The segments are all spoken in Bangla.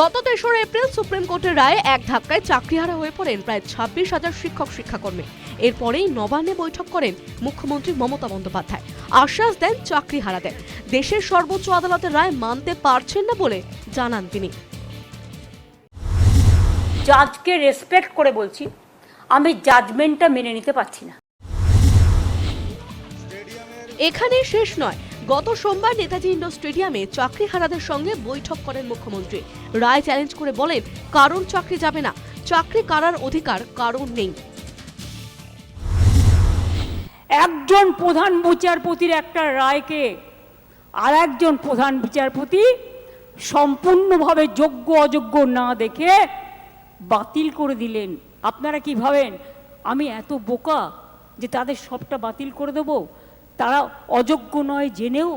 গত তেসরা এপ্রিল সুপ্রিম কোর্টের রায়ে এক ধাক্কায় চাকরিহারা হয়ে পড়েন প্রায় ছাব্বিশ হাজার শিক্ষক শিক্ষাকর্মী। এরপরেই নবান্নে বৈঠক করেন মুখ্যমন্ত্রী মমতা বন্দ্যোপাধ্যায়। আশ্বাস দেন চাকরি হারাদের দেশের সর্বোচ্চ আদালতের রায় মানতে পারছেন না বলে জানান তিনি। জাজকে রেসপেক্ট করে বলছি আমি জাজমেন্টটা মেনে নিতে পারছি না। এখানে শেষ নয়। গত সোমবার নেতাজি ইন্ডোর স্টেডিয়ামে চাকরি হারাদের সঙ্গে বৈঠক করেন মুখ্যমন্ত্রী। রায় চ্যালেঞ্জ করে বলেন, কারণ চাকরি যাবে না। চাকরি কারার অধিকার কারণ নেই। একজন প্রধান বিচারপতির একটা রায়কে আর একজন প্রধান বিচারপতি সম্পূর্ণভাবে যোগ্য, অযোগ্য না দেখে বাতিল করে দিলেন। আপনারা কি ভাবেন? আমি এত বোকা যে তাদের সবটা বাতিল করে দেব? তারা অযোগ্য নয় জেনেও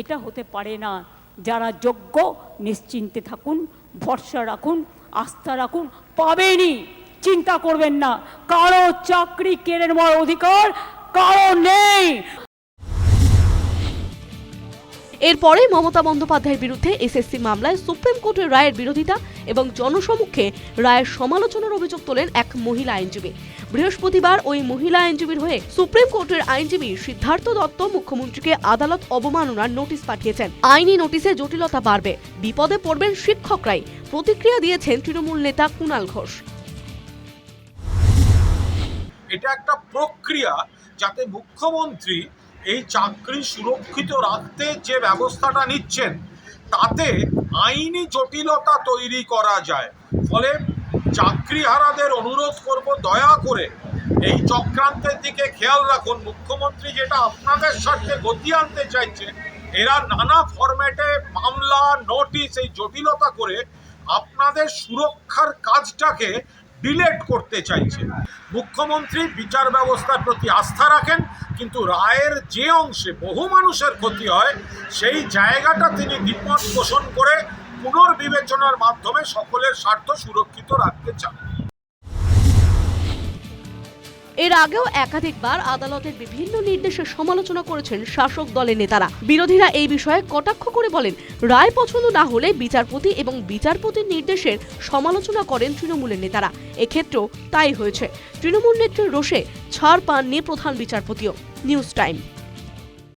এটা হতে পারে না। যারা যোগ্য, নিশ্চিন্তে থাকুন, ভরসা রাখুন, আস্থা রাখুন পাবেনি চিন্তা করবেন না। কারও চাকরি কেড়ে মার অধিকার, কারও নেই। এরপরে মমতা বন্দ্যোপাধ্যায়ের বিরুদ্ধে এসএসসি মামলায় সুপ্রিম কোর্টের রায়ের বিরোধিতা এবং জনসমক্ষে রায়ের সমালোচনার অভিযোগ তোলেন এক মহিলা আইনজীবী। বৃহস্পতিবার ওই মহিলা আইনজীবীর হয়ে সুপ্রিম কোর্টের আইনজীবী সিদ্ধার্থ দত্ত মুখ্যমন্ত্রীকে আদালত অবমাননার নোটিশ পাঠিয়েছেন। আইনি নোটিশে জটিলতা বাড়বে, বিপদে পড়বেন শিক্ষকরাই। প্রতিক্রিয়া দিয়েছেন তৃণমূল নেতা কুণাল ঘোষ। এটা একটা প্রক্রিয়া যাতে মুখ্যমন্ত্রী এই চাকরি সুরক্ষিত রাখতে যে ব্যবস্থাটা নিচ্ছেন, তাতে আইনি জটিলতা তৈরি করা যায়। ফলে চাকরিহারাদের অনুরোধ করব দয়া করে এই চক্রান্তের দিকে খেয়াল রাখুন। মুখ্যমন্ত্রী যেটা আপনাদের স্বার্থে গতি আনতে চাইছে এরা নানা ফরম্যাটে মামলা, নোটিশ, এই জটিলতা করে আপনাদের সুরক্ষার কাজটাকে ডিলেট করতে চাইছে। মুখ্যমন্ত্রী বিচার ব্যবস্থার প্রতি আস্থা রাখেন, কিন্তু রায়ের যে অংশে বহু মানুষের ক্ষতি হয়, সেই জায়গাটা তিনি দ্বিমত পোষণ করে পুনর্বিবেচনার মাধ্যমে সকলের স্বার্থ সুরক্ষিত রাখতে চান। এর আগেও একাধিকবার আদালতের বিভিন্ন নির্দেশের সমালোচনা করেছেন শাসক দলের নেতারা। বিরোধীরা এই বিষয়ে কটাক্ষ করে বলেন, রায় পছন্দ না হলে বিচারপতি এবং বিচারপতির নির্দেশের সমালোচনা করেন তৃণমূলের নেতারা। এক্ষেত্রেও তাই হয়েছে। তৃণমূল নেত্রীর রোষে ছাড় পাননি প্রধান বিচারপতিও। News time.